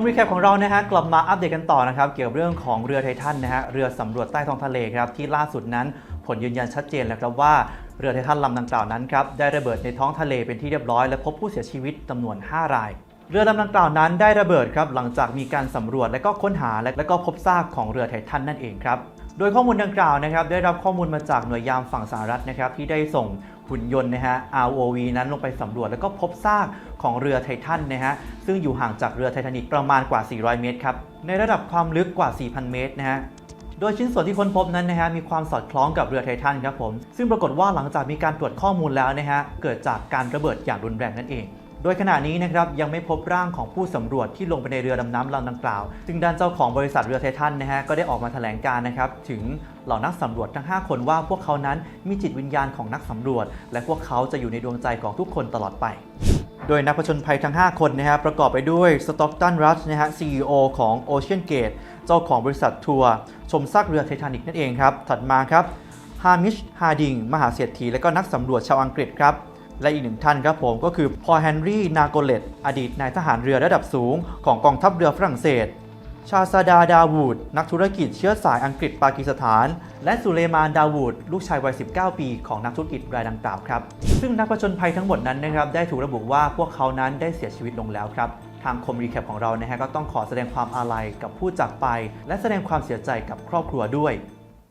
มรีแคปของเรานะฮะกลับมาอัปเดตกันต่อนะครับ เกี่ยวกับเรื่องของเรือไททันนะฮะเรือสำรวจใต้ท้องทะเลครับที่ล่าสุดนั้นผลยืนยันชัดเจนแล้วครับว่าเรือไททันลำดังกล่าวนั้นครับได้ระเบิดในท้องทะเลเป็นที่เรียบร้อยและพบผู้เสียชีวิตจำนวน 5 ราย เรือลำดังกล่าวนั้นได้ระเบิดครับหลังจากมีการสำรวจและก็ค้นหาและก็พบซากของเรือไททันนั่นเองครับ โดยข้อมูลดังกล่าวนะครับได้รับข้อมูลมาจากหน่วยยามฝั่งสหรัฐนะครับที่ได้ส่งหุ่นยนต์นะฮะ ROV นั้นลงไปสำรวจแล้วก็พบซากของเรือไททันนะฮะซึ่งอยู่ห่างจากเรือไททานิกประมาณกว่า 400 เมตรครับในระดับความลึกกว่า 4,000 เมตรนะฮะโดยชิ้นส่วนที่ค้นพบนั้นนะฮะมีความสอดคล้องกับเรือไททันครับผมซึ่งปรากฏว่าหลังจากมีการตรวจข้อมูลแล้วนะฮะเกิดจากการระเบิดอย่างรุนแรงนั่นเอง โดยขณะนี้นะครับยังไม่พบร่างของผู้สำรวจที่ลงไปในเรือดำน้ำลำดังกล่าว ซึ่งด้านเจ้าของบริษัทเรือไททันนะฮะก็ได้ออกมาแถลงการนะครับถึงเหล่านักสำรวจทั้ง 5 คนว่าพวกเขานั้นมีจิตวิญญาณของนักสำรวจ และพวกเขาจะอยู่ในดวงใจของทุกคนตลอดไปโดยนักผจญภัยทั้ง 5 คนนะฮะประกอบไปด้วยสต็อกตันรัชนะฮะ CEO ของ Ocean Gate เจ้าของบริษัททัวร์ชมซากเรือไททานิกนั่นเองครับ ถัดมาครับฮามิชฮาดิง มหาเศรษฐีและก็นักสำรวจชาวอังกฤษครับ และอีกหนึ่งท่านครับผมก็คือพอลเฮนรี่นาโกเลตอดีตนายทหารเรือระดับสูงของกองทัพเรือฝรั่งเศส ชาซาดาดาวูดนักธุรกิจเชื้อสายอังกฤษปากีสถาน และสุเลมานดาวูดลูกชายวัย 19 ปีของนักธุรกิจรายดังกล่าวครับ ซึ่งนักผจญภัยทั้งหมดนั้นนะครับได้ถูกระบุว่าพวกเขานั้นได้เสียชีวิตลงแล้วครับทางคมรีแคปของเรานะฮะก็ต้องขอแสดงความอาลัยกับผู้จากไป และแสดงความเสียใจกับครอบครัวด้วย